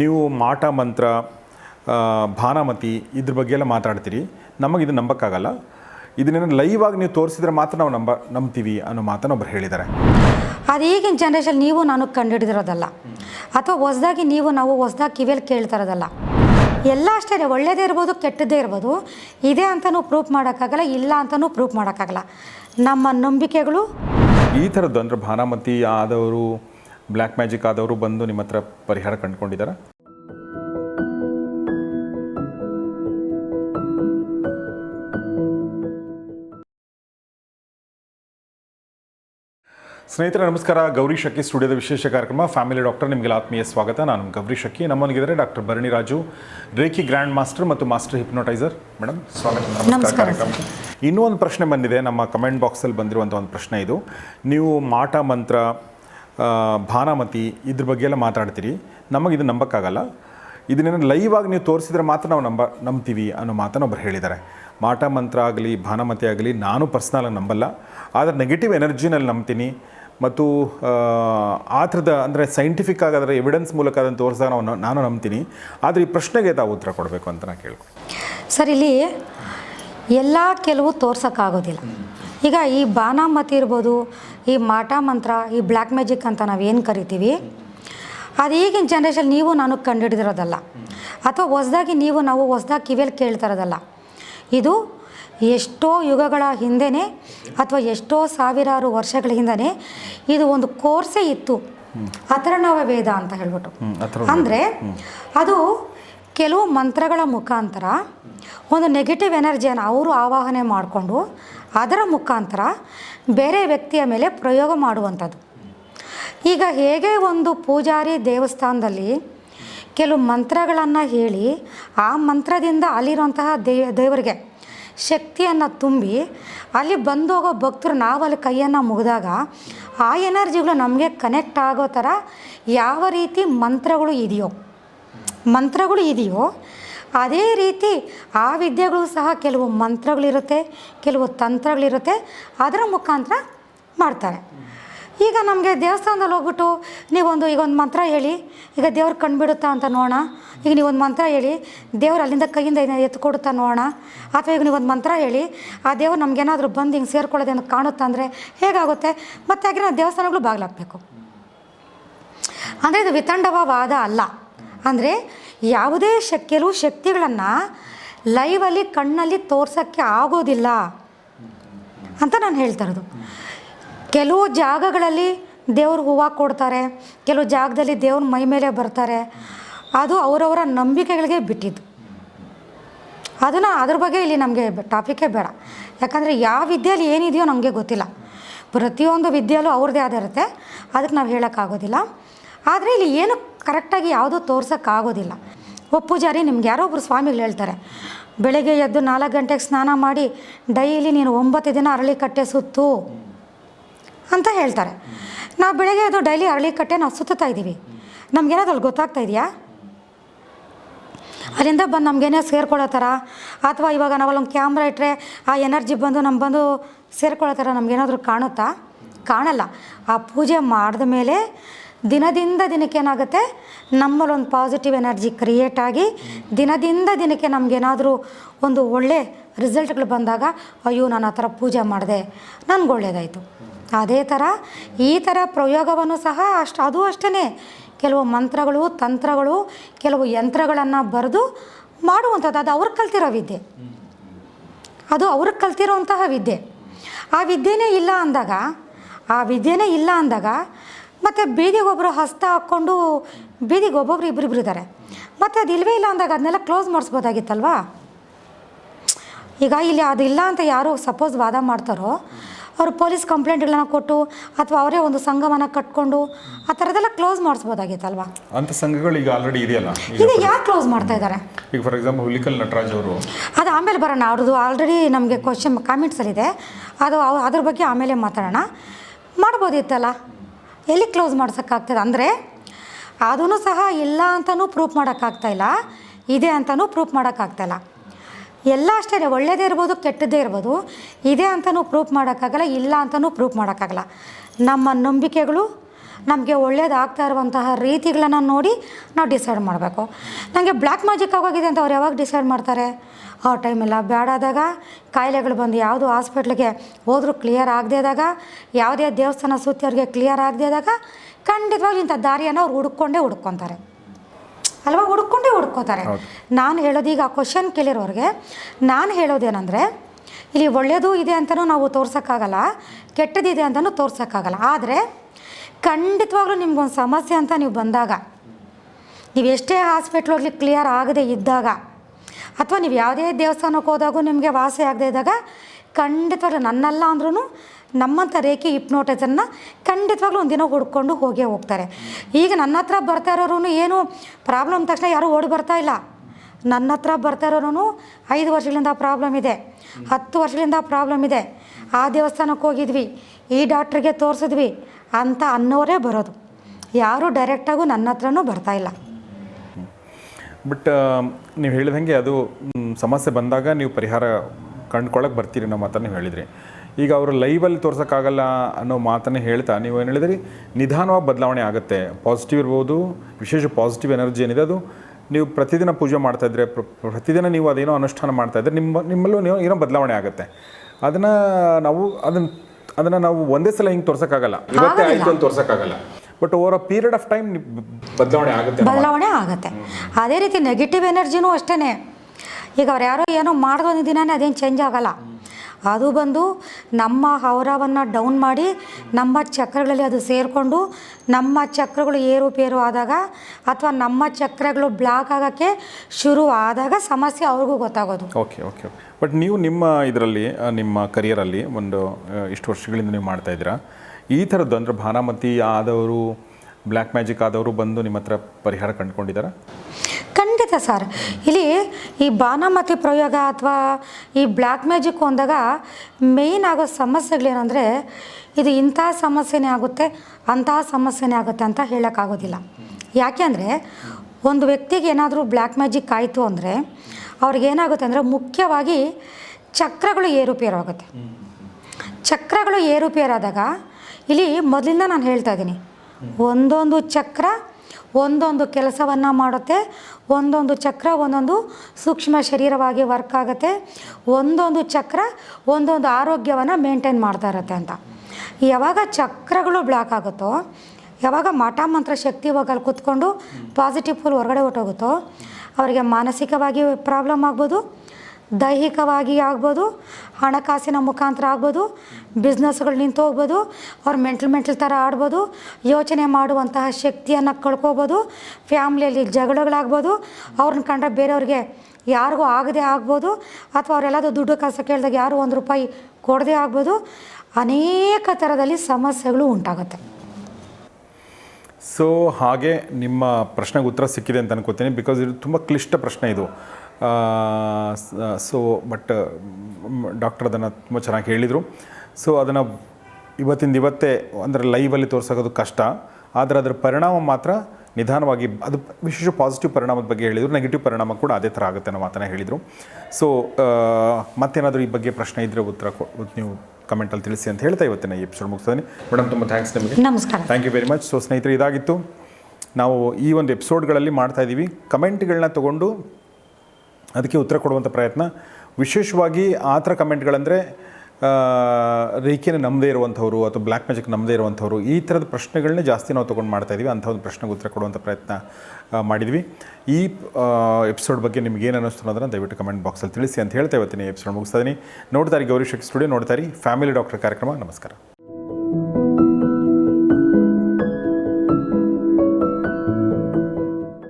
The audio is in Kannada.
ನೀವು ಮಾಟ ಮಂತ್ರ ಭಾನಮತಿ ಇದ್ರ ಬಗ್ಗೆ ಎಲ್ಲ ಮಾತಾಡ್ತೀರಿ. ನಮಗೆ ಇದು ನಂಬಕ್ಕಾಗಲ್ಲ. ಇದನ್ನೇನು ಲೈವ್ ಆಗಿ ನೀವು ತೋರಿಸಿದ್ರೆ ಮಾತ್ರ ನಾವು ನಂಬ ನಂಬ್ತೀವಿ ಅನ್ನೋ ಮಾತನ್ನು ಒಬ್ಬರು ಹೇಳಿದ್ದಾರೆ. ಅದು ಈಗಿನ ಜನ್ರೇಷನ್ ನೀವು ನಾನು ಕಂಡುಹಿಡಿದಿರೋದಲ್ಲ. ಅಥವಾ ಹೊಸ್ದಾಗಿ ನೀವು ನಾವು ಹೊಸ್ದಾಗಿ ಕಿವಿಯಲ್ಲಿ ಕೇಳ್ತಾ ಇರೋದಲ್ಲ ಎಲ್ಲ ಅಷ್ಟೇ ಒಳ್ಳೇದೇ ಇರ್ಬೋದು ಕೆಟ್ಟದ್ದೇ ಇರ್ಬೋದು. ಇದೆ ಅಂತಲೂ ಪ್ರೂಫ್ ಮಾಡೋಕ್ಕಾಗಲ್ಲ ಇಲ್ಲ ಅಂತಲೂ ಪ್ರೂಫ್ ಮಾಡೋಕ್ಕಾಗಲ್ಲ. ನಮ್ಮ ನಂಬಿಕೆಗಳು ಈ ಥರದ್ದು ಅಂದರೆ ಭಾನಾಮತಿ ಆದವರು ಬ್ಲ್ಯಾಕ್ ಮ್ಯಾಜಿಕ್ ಆದವರು ಬಂದು ನಿಮ್ಮ ಹತ್ರ ಪರಿಹಾರ ಕಂಡುಕೊಂಡಿದ್ದಾರೆ ಸ್ನೇಹಿತರೆ ನಮಸ್ಕಾರ. ಗೌರಿ ಶಕ್ಕಿ ಸ್ಟುಡಿಯೋದ ವಿಶೇಷ ಕಾರ್ಯಕ್ರಮ. ಫ್ಯಾಮಿಲಿ ಡಾಕ್ಟರ್ ನಿಮಗೆ ಆತ್ಮೀಯ ಸ್ವಾಗತ. ನಾನು ಗೌರಿ ಶಕ್ಕಿ ನಮ್ಮೊಂದಿಗಿದ್ದಾರೆ doctor Bharani Raju reiki grand master ಮತ್ತು ಮಾಸ್ಟರ್ ಹಿಪ್ನೋಟೈಸರ್. ಮೇಡಮ್ ಸ್ವಾಗತ. ನಮಸ್ಕಾರ. ಇನ್ನೂ ಒಂದು ಪ್ರಶ್ನೆ ಬಂದಿದೆ. ನಮ್ಮ ಕಮೆಂಟ್ ಬಾಕ್ಸಲ್ಲಿ ಬಂದಿರುವಂಥ ಒಂದು ಪ್ರಶ್ನೆ ಇದು. ನೀವು ಮಾಟ ಮಂತ್ರ ಭಾನಾಮತಿ ಇದ್ರ ಬಗ್ಗೆ ಎಲ್ಲ ಮಾತಾಡ್ತೀರಿ. ನಮಗೆ ಇದು ನಂಬಕ್ಕಾಗಲ್ಲ. ಇದನ್ನೇನು ಲೈವ್ ಆಗಿ ನೀವು ತೋರಿಸಿದ್ರೆ ಮಾತ್ರ ನಾವು ನಂಬ ನಂಬ್ತೀವಿ ಅನ್ನೋ ಮಾತನ್ನು ಒಬ್ಬರು ಹೇಳಿದ್ದಾರೆ. ಮಾಟ ಮಂತ್ರ ಆಗಲಿ ಭಾನಮತಿ ಆಗಲಿ ನಾನು ಪರ್ಸ್ನಲಾಗಿ ನಂಬಲ್ಲ. ಆದರೆ ನೆಗೆಟಿವ್ ಎನರ್ಜಿನಲ್ಲಿ ನಂಬ್ತೀನಿ. ಮತ್ತು ಆ, ಥರದ ಅಂದರೆ ಸೈಂಟಿಫಿಕ್ ಆಗಾದರೆ ಎವಿಡೆನ್ಸ್ ಮೂಲಕ ಅದನ್ನು ತೋರಿಸಿದಾಗ ನಾವು ನಾನು ನಂಬ್ತೀನಿ. ಆದರೆ ಈ ಪ್ರಶ್ನೆಗೆ ತಾವು ಉತ್ತರ ಕೊಡಬೇಕು ಅಂತ ನಾನು ಕೇಳ್ಕೊ ಸರ್ ಇಲ್ಲಿ ಎಲ್ಲ ಕೆಲವು ತೋರ್ಸೋಕ್ಕಾಗೋದಿಲ್ಲ. ಈಗ ಈ ಬಾನಾಮತಿ ಇರ್ಬೋದು ಈ ಮಾಟ ಮಂತ್ರ ಈ ಬ್ಲ್ಯಾಕ್ ಮ್ಯಾಜಿಕ್ ಅಂತ ನಾವೇನು ಕರಿತೀವಿ? ಅದು ಈಗಿನ ಜನ್ರೇಷನ್ ನೀವು ನಾನು ಕಂಡುಹಿಡಿದಿರೋದಲ್ಲ ಅಥವಾ ಹೊಸ್ದಾಗಿ ನೀವು ನಾವು ಹೊಸ್ದಾಗಿ ಕಿವಿಯಲ್ಲಿ ಕೇಳ್ತಾ ಇರೋದಲ್ಲ ಇದು ಎಷ್ಟೋ ಯುಗಗಳ ಹಿಂದೆನೇ ಅಥವಾ ಎಷ್ಟೋ ಸಾವಿರಾರು ವರ್ಷಗಳ ಹಿಂದೆನೇ ಇದು ಒಂದು ಕೋರ್ಸೇ ಇತ್ತು. ಅಥರ್ಣವ ವೇದ ಅಂತ ಹೇಳ್ಬಿಟ್ಟು. ಅಂದರೆ ಅದು ಕೆಲವು ಮಂತ್ರಗಳ ಮುಖಾಂತರ ಒಂದು ನೆಗೆಟಿವ್ ಎನರ್ಜಿಯನ್ನು ಅವರು ಆವಾಹನೆ ಮಾಡಿಕೊಂಡು ಅದರ ಮುಖಾಂತರ ಬೇರೆ ವ್ಯಕ್ತಿಯ ಮೇಲೆ ಪ್ರಯೋಗ ಮಾಡುವಂಥದ್ದು. ಈಗ ಹೇಗೆ ಒಂದು ಪೂಜಾರಿ ದೇವಸ್ಥಾನದಲ್ಲಿ ಕೆಲವು ಮಂತ್ರಗಳನ್ನು ಹೇಳಿ ಆ ಮಂತ್ರದಿಂದ ಅಲ್ಲಿರುವಂತಹ ದೇ, ದೇವರಿಗೆ ಶಕ್ತಿಯನ್ನು ತುಂಬಿ ಅಲ್ಲಿ ಬಂದೋಗೋ ಭಕ್ತರು ನಾವು ಅಲ್ಲಿ ಕೈಯನ್ನು ಮುಗಿದಾಗ ಆ ಎನರ್ಜಿಗಳು ನಮಗೆ ಕನೆಕ್ಟ್ ಆಗೋ ಥರ ಯಾವ ರೀತಿ ಮಂತ್ರಗಳು ಇದೆಯೋ ಮಂತ್ರಗಳು ಇದೆಯೋ, ಅದೇ ರೀತಿ ಆ ವಿದ್ಯೆಗಳು ಸಹ ಕೆಲವು ಮಂತ್ರಗಳಿರುತ್ತೆ, ಕೆಲವು ತಂತ್ರಗಳಿರುತ್ತೆ, ಅದರ ಮುಖಾಂತರ ಮಾಡ್ತಾರೆ. ಈಗ ನಮಗೆ ದೇವಸ್ಥಾನದಲ್ಲಿ ಹೋಗ್ಬಿಟ್ಟು ನೀವೊಂದು ಈಗ ಒಂದು ಮಂತ್ರ ಹೇಳಿ, ಈಗ ದೇವ್ರು ಕಂಡುಬಿಡುತ್ತಾ ಅಂತ ನೋಡೋಣ. ಈಗ ನೀವೊಂದು ಮಂತ್ರ ಹೇಳಿ, ದೇವ್ರು ಅಲ್ಲಿಂದ ಕೈಯಿಂದ ಎತ್ಕೊಡುತ್ತಾ ನೋಡೋಣ. ಅಥವಾ ಈಗ ನೀವೊಂದು ಮಂತ್ರ ಹೇಳಿ, ಆ ದೇವ್ರು ನಮಗೇನಾದರೂ ಬಂದು ಹಿಂಗೆ ಸೇರ್ಕೊಳ್ಳೋದೇನು ಕಾಣುತ್ತಾ ಅಂದರೆ ಹೇಗಾಗುತ್ತೆ? ಮತ್ತೆ ಹಾಗೆ ನಾವು ದೇವಸ್ಥಾನಗಳು ಬಾಗಿಲಾಗಬೇಕು ಅಂದರೆ ಇದು ವಿತಂಡವ ವಾದ ಅಲ್ಲ. ಅಂದರೆ ಯಾವುದೇ ಶ ಕೆಲವು ಶಕ್ತಿಗಳನ್ನು ಲೈವಲ್ಲಿ ಕಣ್ಣಲ್ಲಿ ತೋರ್ಸೋಕ್ಕೆ ಆಗೋದಿಲ್ಲ ಅಂತ ನಾನು ಹೇಳ್ತಾ ಇರೋದು. ಕೆಲವು ಜಾಗಗಳಲ್ಲಿ ದೇವ್ರಿಗೆ ಹೂವು ಕೊಡ್ತಾರೆ, ಕೆಲವು ಜಾಗದಲ್ಲಿ ದೇವ್ರ ಮೈ ಮೇಲೆ ಬರ್ತಾರೆ, ಅದು ಅವರವರ ನಂಬಿಕೆಗಳಿಗೆ ಬಿಟ್ಟಿದ್ದು. ಅದನ್ನು ಅದ್ರ ಬಗ್ಗೆ ಇಲ್ಲಿ ನಮಗೆ ಟಾಪಿಕೇ ಬೇಡ. ಯಾಕಂದರೆ ಯಾವ ವಿದ್ಯೆಯಲ್ಲಿ ಏನಿದೆಯೋ ನಮಗೆ ಗೊತ್ತಿಲ್ಲ. ಪ್ರತಿಯೊಂದು ವಿದ್ಯೆಯಲ್ಲೂ ಅವ್ರದ್ದೇ ಆದ ಇರುತ್ತೆ. ಅದಕ್ಕೆ ನಾವು ಹೇಳೋಕ್ಕಾಗೋದಿಲ್ಲ. ಆದರೆ ಇಲ್ಲಿ ಏನು ಕರೆಕ್ಟಾಗಿ ಯಾವುದೂ ತೋರ್ಸೋಕ್ಕಾಗೋದಿಲ್ಲ. ಒಬ್ಬ ಪೂಜಾರಿ ನಿಮ್ಗೆ ಯಾರೋ ಒಬ್ರು ಸ್ವಾಮಿಗಳು ಹೇಳ್ತಾರೆ, ಬೆಳಗ್ಗೆ ಎದ್ದು ನಾಲ್ಕು ಗಂಟೆಗೆ ಸ್ನಾನ ಮಾಡಿ ಡೈಲಿ ನೀನು ಒಂಬತ್ತು ದಿನ ಅರಳಿ ಕಟ್ಟೆ ಸುತ್ತು ಅಂತ ಹೇಳ್ತಾರೆ. ನಾವು ಬೆಳಗ್ಗೆ ಎದ್ದು ಡೈಲಿ ಅರಳಿ ಕಟ್ಟೆ ನಾವು ಸುತ್ತಾ ಇದ್ದೀವಿ. ನಮಗೇನಾದ್ರು ಅಲ್ಲಿ ಗೊತ್ತಾಗ್ತಾ ಇದೆಯಾ? ಅಲ್ಲಿಂದ ಬಂದು ನಮಗೇನೇ ಸೇರ್ಕೊಳ್ಳೋ ಥರ, ಅಥವಾ ಇವಾಗ ನಾವಲ್ಲೊಂದು ಕ್ಯಾಮ್ರಾ ಇಟ್ಟರೆ ಆ ಎನರ್ಜಿ ಬಂದು ನಮ್ಮ ಬಂದು ಸೇರ್ಕೊಳ್ಳೋ ಥರ ನಮಗೇನಾದರೂ ಕಾಣುತ್ತಾ? ಕಾಣಲ್ಲ. ಆ ಪೂಜೆ ಮಾಡಿದ ಮೇಲೆ ದಿನದಿಂದ ದಿನಕ್ಕೆ ಏನಾಗುತ್ತೆ? ನಮ್ಮಲ್ಲೊಂದು ಪಾಸಿಟಿವ್ ಎನರ್ಜಿ ಕ್ರಿಯೇಟ್ ಆಗಿ ದಿನದಿಂದ ದಿನಕ್ಕೆ ನಮಗೇನಾದರೂ ಒಂದು ಒಳ್ಳೆ ರಿಸಲ್ಟ್ಗಳು ಬಂದಾಗ, ಅಯ್ಯೋ, ನಾನು ಆ ಥರ ಪೂಜೆ ಮಾಡಿದೆ, ನನಗೆ ಒಳ್ಳೇದಾಯಿತು. ಅದೇ ಥರ ಈ ಥರ ಪ್ರಯೋಗವನ್ನು ಸಹ ಅಷ್ಟು, ಅದು ಅಷ್ಟೇ ಕೆಲವು ಮಂತ್ರಗಳು, ತಂತ್ರಗಳು, ಕೆಲವು ಯಂತ್ರಗಳನ್ನು ಬರೆದು ಮಾಡುವಂಥದ್ದು, ಅದು ಅವ್ರಿಗೆ ಕಲ್ತಿರೋ ವಿದ್ಯೆ. ಅದು ಅವ್ರಿಗೆ ಕಲ್ತಿರೋವಂತಹ ವಿದ್ಯೆ. ಆ ವಿದ್ಯೆನೇ ಇಲ್ಲ ಅಂದಾಗ, ಆ ವಿದ್ಯೆನೇ ಇಲ್ಲ ಅಂದಾಗ ಮತ್ತು ಬೀದಿಗೆ ಒಬ್ಬರು ಹಸ್ತ ಹಾಕ್ಕೊಂಡು ಬೀದಿಗೆ ಒಬ್ಬೊಬ್ರು ಇಬ್ಬರಿಬ್ರು ಇದ್ದಾರೆ. ಮತ್ತು ಅದು ಇಲ್ಲವೇ ಇಲ್ಲ ಅಂದಾಗ ಅದನ್ನೆಲ್ಲ ಕ್ಲೋಸ್ ಮಾಡಿಸ್ಬೋದಾಗಿತ್ತಲ್ವಾ? ಈಗ ಇಲ್ಲಿ ಅದಿಲ್ಲ ಅಂತ ಯಾರು ಸಪೋಸ್ ವಾದ ಮಾಡ್ತಾರೋ ಅವರು ಪೊಲೀಸ್ ಕಂಪ್ಲೇಂಟ್ಗಳನ್ನ ಕೊಟ್ಟು ಅಥವಾ ಅವರೇ ಒಂದು ಸಂಘವನ್ನು ಕಟ್ಕೊಂಡು ಆ ಥರದೆಲ್ಲ ಕ್ಲೋಸ್ ಮಾಡಿಸ್ಬೋದಾಗಿತ್ತಲ್ವಾ? ಅಂತ ಸಂಘಗಳು ಈಗ ಆಲ್ರೆಡಿ ಇದೆಯಲ್ಲ? ಈಗ ಯಾಕೆ ಕ್ಲೋಸ್ ಮಾಡ್ತಾ ಇದ್ದಾರೆ? ಈಗ ಫಾರ್ ಎಕ್ಸಾಂಪಲ್ ಹುಲಿಕಲ್ ನಟರಾಜ್ ಅವರು. ಅದು ಆಮೇಲೆ ಬರೋಣ ಅವ್ರದ್ದು ಆಲ್ರೆಡಿ ನಮಗೆ ಕ್ವಶನ್ ಕಾಮೆಂಟ್ಸಲ್ಲಿದೆ ಅದು ಅದ್ರ ಬಗ್ಗೆ ಆಮೇಲೆ ಮಾತಾಡೋಣ. ಮಾಡ್ಬೋದಿತ್ತಲ್ಲ? ಎಲ್ಲಿ ಕ್ಲೋಸ್ ಮಾಡ್ಸೋಕ್ಕಾಗ್ತದೆ? ಅಂದರೆ ಅದೂ ಸಹ ಇಲ್ಲ ಅಂತಲೂ ಪ್ರೂಫ್ ಮಾಡೋಕ್ಕಾಗ್ತಾಯಿಲ್ಲ ಇದೆ ಅಂತಲೂ ಪ್ರೂಫ್ ಮಾಡೋಕ್ಕಾಗ್ತಾಯಿಲ್ಲ ಎಲ್ಲ ಅಷ್ಟೇ ಒಳ್ಳೆಯದೇ ಇರ್ಬೋದು, ಕೆಟ್ಟದ್ದೇ ಇರ್ಬೋದು, ಇದೆ ಅಂತಲೂ ಪ್ರೂಫ್ ಮಾಡೋಕ್ಕಾಗಲ್ಲ, ಇಲ್ಲ ಅಂತಲೂ ಪ್ರೂಫ್ ಮಾಡೋಕ್ಕಾಗಲ್ಲ. ನಮ್ಮ ನಂಬಿಕೆಗಳು ನಮಗೆ ಒಳ್ಳೇದಾಗ್ತಾ ಇರುವಂತಹ ರೀತಿಗಳನ್ನು ನೋಡಿ ನಾವು ಡಿಸೈಡ್ ಮಾಡಬೇಕು. ನನಗೆ ಬ್ಲ್ಯಾಕ್ ಮ್ಯಾಜಿಕ್ ಆಗೋಗಿದೆ ಅಂತ ಅವ್ರು ಯಾವಾಗ ಡಿಸೈಡ್ ಮಾಡ್ತಾರೆ? ಆ ಟೈಮೆಲ್ಲ ಬೇಡಾದಾಗ ಕಾಯಿಲೆಗಳು ಬಂದು ಯಾವುದು ಹಾಸ್ಪಿಟ್ಲಿಗೆ ಹೋದರೂ ಕ್ಲಿಯರ್ ಆಗದೇ ಇದ್ದಾಗ ಯಾವುದೇ ದೇವಸ್ಥಾನ ಸುತ್ತಿ ಅವ್ರಿಗೆ ಕ್ಲಿಯರ್ ಆಗದೇ ಇದ್ದಾಗ ಖಂಡಿತವಾಗ್ಲೂ ಇಂಥ ದಾರಿಯನ್ನು ಅವ್ರು ಹುಡ್ಕೊಂಡೇ ಹುಡ್ಕೊತಾರೆ ಅಲ್ವಾ? ಹುಡ್ಕೊಂಡೇ ಹುಡ್ಕೋತಾರೆ ನಾನು ಹೇಳೋದು ಈಗ ಕ್ವಶನ್ ಕೇಳಿರೋರಿಗೆ ನಾನು ಹೇಳೋದೇನೆಂದರೆ ಇಲ್ಲಿ ಒಳ್ಳೆಯದು ಇದೆ ಅಂತಲೂ ನಾವು ತೋರ್ಸೋಕ್ಕಾಗಲ್ಲ ಕೆಟ್ಟದಿದೆ ಅಂತಲೂ ತೋರ್ಸೋಕ್ಕಾಗಲ್ಲ. ಆದರೆ ಖಂಡಿತವಾಗ್ಲೂ ನಿಮ್ಗೊಂದು ಸಮಸ್ಯೆ ಅಂತ ನೀವು ಬಂದಾಗ, ನೀವು ಎಷ್ಟೇ ಹಾಸ್ಪಿಟ್ಲ್ ಹೋಗ್ಲಿಕ್ಕೆ ಕ್ಲಿಯರ್ ಆಗದೆ ಇದ್ದಾಗ, ಅಥವಾ ನೀವು ಯಾವುದೇ ದೇವಸ್ಥಾನಕ್ಕೆ ಹೋದಾಗೂ ನಿಮಗೆ ವಾಸಿ ಆಗದೆ ಇದ್ದಾಗ, ಖಂಡಿತವಾಗ್ಲೂ ನನ್ನಲ್ಲ ಅಂದ್ರೂ ನಮ್ಮಂಥ ರೇಖೆ ಇಪ್ನೋಟೈಸನ್ನು ಖಂಡಿತವಾಗ್ಲೂ ಒಂದಿನ ಹುಡ್ಕೊಂಡು ಹೋಗೇ ಹೋಗ್ತಾರೆ. ಈಗ ನನ್ನ ಹತ್ರ ಬರ್ತಾ ಇರೋರು ಏನು ಪ್ರಾಬ್ಲಮ್ ತಕ್ಷಣ ಯಾರೂ ಓಡಿ ಬರ್ತಾ ಇಲ್ಲ. ನನ್ನ ಹತ್ರ ಬರ್ತಾ ಇರೋರು ಐದು ವರ್ಷಗಳಿಂದ ಪ್ರಾಬ್ಲಮ್ ಇದೆ, ಹತ್ತು ವರ್ಷಗಳಿಂದ ಪ್ರಾಬ್ಲಮ್ ಇದೆ. ಆ ದೇವಸ್ಥಾನಕ್ಕೆ ಹೋಗಿದ್ವಿ, ಈ ಡಾಕ್ಟ್ರಿಗೆ ತೋರಿಸಿದ್ವಿ ಅಂತ ಅನ್ನೋರೇ ಬರೋದು. ಯಾರೂ ಡೈರೆಕ್ಟಾಗೂ ನನ್ನ ಹತ್ರನೂ ಬರ್ತಾ ಇಲ್ಲ. ಬಟ್ ನೀವು ಹೇಳಿದಂಗೆ ಅದು ಸಮಸ್ಯೆ ಬಂದಾಗ ನೀವು ಪರಿಹಾರ ಕಂಡ್ಕೊಳ್ಳೋಕೆ ಬರ್ತೀರಿ ನಮ್ಮ ಮಾತನ್ನು ನೀವು ಹೇಳಿದ್ರಿ. ಈಗ ಅವರು ಲೈವಲ್ಲಿ ತೋರ್ಸೋಕ್ಕಾಗಲ್ಲ ಅನ್ನೋ ಮಾತನ್ನು ಹೇಳ್ತಾ ನೀವು ಏನು ಹೇಳಿದ್ರಿ? ನಿಧಾನವಾಗಿ ಬದಲಾವಣೆ ಆಗುತ್ತೆ. ಪಾಸಿಟಿವ್ ಇರ್ಬೋದು, ವಿಶೇಷ ಪಾಸಿಟಿವ್ ಎನರ್ಜಿ ಏನಿದೆ ಅದು. ನೀವು ಪ್ರತಿದಿನ ಪೂಜೆ ಮಾಡ್ತಾಯಿದ್ರೆ ಪ್ರತಿದಿನ ನೀವು ಅದೇನೋ ಅನುಷ್ಠಾನ ಮಾಡ್ತಾಯಿದ್ರೆ ನಿಮ್ಮ, ನಿಮ್ಮಲ್ಲೂ ನೀವು ಏನೋ ಬದಲಾವಣೆ ಆಗುತ್ತೆ. ಅದನ್ನು ನಾವು ಅದನ್ನು ಅದನ್ನು ನಾವು ಒಂದೇ ಸಲ ಹಿಂಗೆ ತೋರ್ಸೋಕ್ಕಾಗಲ್ಲ. ಇವತ್ತೇ ಆಯ್ತು ಅಂತ ತೋರ್ಸೋಕ್ಕಾಗಲ್ಲ. But over a period of time ಬದಲಾವಣೆ ಆಗುತ್ತೆ ಬದಲಾವಣೆ ಆಗುತ್ತೆ. ಅದೇ ರೀತಿ ನೆಗೆಟಿವ್ ಎನರ್ಜಿನೂ ಅಷ್ಟೇ ಈಗ ಅವ್ರು ಯಾರೋ ಏನೋ ಮಾಡಿದ ಒಂದು ದಿನನೇ ಅದೇನು ಚೇಂಜ್ ಆಗಲ್ಲ. ಅದು ಬಂದು ನಮ್ಮ ಹೌರವನ್ನು ಡೌನ್ ಮಾಡಿ ನಮ್ಮ ಚಕ್ರಗಳಲ್ಲಿ ಅದು ಸೇರಿಕೊಂಡು ನಮ್ಮ ಚಕ್ರಗಳು ಏರುಪೇರು ಆದಾಗ ಅಥವಾ ನಮ್ಮ ಚಕ್ರಗಳು ಬ್ಲಾಕ್ ಆಗೋಕ್ಕೆ ಶುರು ಆದಾಗ ಸಮಸ್ಯೆ ಅವ್ರಿಗೂ ಗೊತ್ತಾಗೋದು. ಓಕೆ ಓಕೆ ಬಟ್ ನೀವು ನಿಮ್ಮ ಇದರಲ್ಲಿ ನಿಮ್ಮ ಕರಿಯರಲ್ಲಿ ಒಂದು ಇಷ್ಟು ವರ್ಷಗಳಿಂದ ನೀವು ಮಾಡ್ತಾ ಇದ್ದೀರಾ? ಈ ಥರದ್ದು ಅಂದರೆ ಭಾನಾಮತಿ ಆದವರು ಬ್ಲ್ಯಾಕ್ ಮ್ಯಾಜಿಕ್ ಆದವರು ಬಂದು ನಿಮ್ಮ ಹತ್ರ ಪರಿಹಾರ ಕಂಡುಕೊಂಡಿದ್ದಾರಾ? ಖಂಡಿತ ಸರ್. ಇಲ್ಲಿ ಈ ಬಾನಾಮತಿ ಪ್ರಯೋಗ ಅಥವಾ ಈ ಬ್ಲ್ಯಾಕ್ ಮ್ಯಾಜಿಕ್ ಅಂದಾಗ ಮೇಯ್ನ್ ಆಗೋ ಸಮಸ್ಯೆಗಳೇನಂದರೆ ಇದು ಇಂಥ ಸಮಸ್ಯೆನೇ ಆಗುತ್ತೆ ಅಂತಹ ಸಮಸ್ಯೆನೇ ಆಗುತ್ತೆ ಅಂತ ಹೇಳೋಕ್ಕಾಗೋದಿಲ್ಲ. ಯಾಕೆಂದರೆ ಒಂದು ವ್ಯಕ್ತಿಗೆ ಏನಾದರೂ ಬ್ಲ್ಯಾಕ್ ಮ್ಯಾಜಿಕ್ ಆಯಿತು ಅಂದರೆ ಅವ್ರಿಗೇನಾಗುತ್ತೆ ಅಂದರೆ ಮುಖ್ಯವಾಗಿ ಚಕ್ರಗಳು ಏರುಪೇರಾಗುತ್ತೆ ಚಕ್ರಗಳು ಏರುಪೇರಾದಾಗ ಇಲ್ಲಿ ಮೊದಲಿಂದ ನಾನು ಹೇಳ್ತಾ ಇದ್ದೀನಿ, ಒಂದೊಂದು ಚಕ್ರ ಒಂದೊಂದು ಕೆಲಸವನ್ನು ಮಾಡುತ್ತೆ. ಒಂದೊಂದು ಚಕ್ರ ಒಂದೊಂದು ಸೂಕ್ಷ್ಮ ಶರೀರವಾಗಿ ವರ್ಕ್ ಆಗುತ್ತೆ. ಒಂದೊಂದು ಚಕ್ರ ಒಂದೊಂದು ಆರೋಗ್ಯವನ್ನು ಮೇಂಟೈನ್ ಮಾಡ್ತಾ ಇರುತ್ತೆ ಅಂತ. ಯಾವಾಗ ಚಕ್ರಗಳು ಬ್ಲಾಕ್ ಆಗುತ್ತೋ, ಯಾವಾಗ ಮಠ ಮಂತ್ರ ಶಕ್ತಿ ಹೋಗಲ್ಲಿ ಕೂತ್ಕೊಂಡು ಪಾಸಿಟಿವ್ ಫುಲ್ ಹೊರಗಡೆ ಹೊಟ್ಟೋಗುತ್ತೋ ಅವರಿಗೆ ಮಾನಸಿಕವಾಗಿ ಪ್ರಾಬ್ಲಮ್ ಆಗ್ಬೋದು ದೈಹಿಕವಾಗಿ ಆಗ್ಬೋದು, ಹಣಕಾಸಿನ ಮುಖಾಂತರ ಆಗ್ಬೋದು ಬಿಸ್ನೆಸ್ಗಳು ನಿಂತು ಹೋಗ್ಬೋದು, ಅವ್ರು ಮೆಂಟ್ಲ್ ಮೆಂಟ್ಲ್ ಥರ ಆಡ್ಬೋದು, ಯೋಚನೆ ಮಾಡುವಂತಹ ಶಕ್ತಿಯನ್ನು ಕಳ್ಕೊಬೋದು, ಫ್ಯಾಮ್ಲಿಯಲ್ಲಿ ಜಗಳಗಳಾಗ್ಬೋದು ಅವ್ರನ್ನ ಕಂಡ್ರೆ ಬೇರೆಯವ್ರಿಗೆ ಯಾರಿಗೂ ಆಗದೆ ಆಗ್ಬೋದು, ಅಥವಾ ಅವರೆಲ್ಲದು ದುಡ್ಡು ಕಸ ಕೇಳಿದಾಗ ಯಾರು ಒಂದು ರೂಪಾಯಿ ಕೊಡದೆ ಆಗ್ಬೋದು, ಅನೇಕ ಥರದಲ್ಲಿ ಸಮಸ್ಯೆಗಳು ಉಂಟಾಗುತ್ತೆ. ಸೊ ಹಾಗೆ ನಿಮ್ಮ ಪ್ರಶ್ನೆಗೆ ಉತ್ತರ ಸಿಕ್ಕಿದೆ ಅಂತ ಅನ್ಕೋತೀನಿ ಬಿಕಾಸ್ ಇದು ತುಂಬ ಕ್ಲಿಷ್ಟ ಪ್ರಶ್ನೆ ಇದು. ಸೊ ಬಟ್ ಡಾಕ್ಟರ್ ಅದನ್ನು ತುಂಬ ಚೆನ್ನಾಗಿ ಹೇಳಿದರು. ಸೊ ಅದನ್ನು ಇವತ್ತಿಂದ ಇವತ್ತೇ ಅಂದರೆ ಲೈವಲ್ಲಿ ತೋರಿಸೋದು ಕಷ್ಟ. ಆದರೆ ಅದರ ಪರಿಣಾಮ ಮಾತ್ರ ನಿಧಾನವಾಗಿ ಅದು ವಿಶೇಷ ಪಾಸಿಟಿವ್ ಪರಿಣಾಮದ ಬಗ್ಗೆ ಹೇಳಿದರು. ನೆಗೆಟಿವ್ ಪರಿಣಾಮ ಕೂಡ ಅದೇ ಥರ ಆಗುತ್ತೆ ಅನ್ನೋ ಮಾತನ್ನು ಹೇಳಿದರು. ಸೊ ಮತ್ತೇನಾದರೂ ಈ ಬಗ್ಗೆ ಪ್ರಶ್ನೆ ಇದ್ದರೆ ಉತ್ತರ ನೀವು ಕಮೆಂಟಲ್ಲಿ ತಿಳಿಸಿ ಅಂತ ಹೇಳ್ತಾ ಇವತ್ತಿನ ಈ ಎಪಿಸೋಡ್ ಮುಗಿಸ್ತೀನಿ. ಮೇಡಮ್ ತುಂಬ ಥ್ಯಾಂಕ್ಸ್ ನಿಮಗೆ. ನಮಸ್ಕಾರ. Thank you very much so ಸ್ನೇಹಿತರೆ ಇದಾಗಿತ್ತು. ನಾವು ಈ ಒಂದು ಎಪಿಸೋಡ್ಗಳಲ್ಲಿ ಮಾಡ್ತಾ ಇದ್ದೀವಿ ಕಮೆಂಟ್ಗಳನ್ನ ತಗೊಂಡು ಅದಕ್ಕೆ ಉತ್ತರ ಕೊಡುವಂಥ ಪ್ರಯತ್ನ. ವಿಶೇಷವಾಗಿ ಆ ಥರ ಕಮೆಂಟ್ಗಳಂದರೆ ರೇಖೆನ ನಮ್ಮದೇ ಇರುವಂಥವ್ರು ಅಥವಾ ಬ್ಲ್ಯಾಕ್ ಮ್ಯಾಜಿಕ್ ನಮ್ಮದೇ ಇರುವಂಥವ್ರು ಈ ಥರದ ಪ್ರಶ್ನೆಗಳನ್ನೇ ಜಾಸ್ತಿ ನಾವು ತೊಗೊಂಡು ಮಾಡ್ತಾ ಇದ್ದೀವಿ ಅಂಥ ಒಂದು ಪ್ರಶ್ನೆಗೆ ಉತ್ತರ ಕೊಡುವಂಥ ಪ್ರಯತ್ನ ಮಾಡಿದ್ವಿ. ಈ ಎಪಿಸೋಡ್ ಬಗ್ಗೆ ನಿಮ್ಗೆ ಏನು ಅನ್ನಿಸ್ತು ಅನ್ನೋದನ್ನು ದಯವಿಟ್ಟು ಕಮೆಂಟ್ ಬಾಕ್ಸಲ್ಲಿ ತಿಳಿಸಿ ಅಂತ ಹೇಳ್ತಾ ಇವತ್ತಿನ ಎಪಿಸೋಡ್ ಮುಗಿಸ್ತಾ ಇದ್ದೀನಿ ನೋಡ್ತಾರೆ ಗೌರಿ ಶಕ್ತಿ ಸ್ಟುಡಿಯೋ ನೋಡ್ತಾರೆ ಫ್ಯಾಮಿಲಿ ಡಾಕ್ಟರ್ ಕಾರ್ಯಕ್ರಮ, ನಮಸ್ಕಾರ.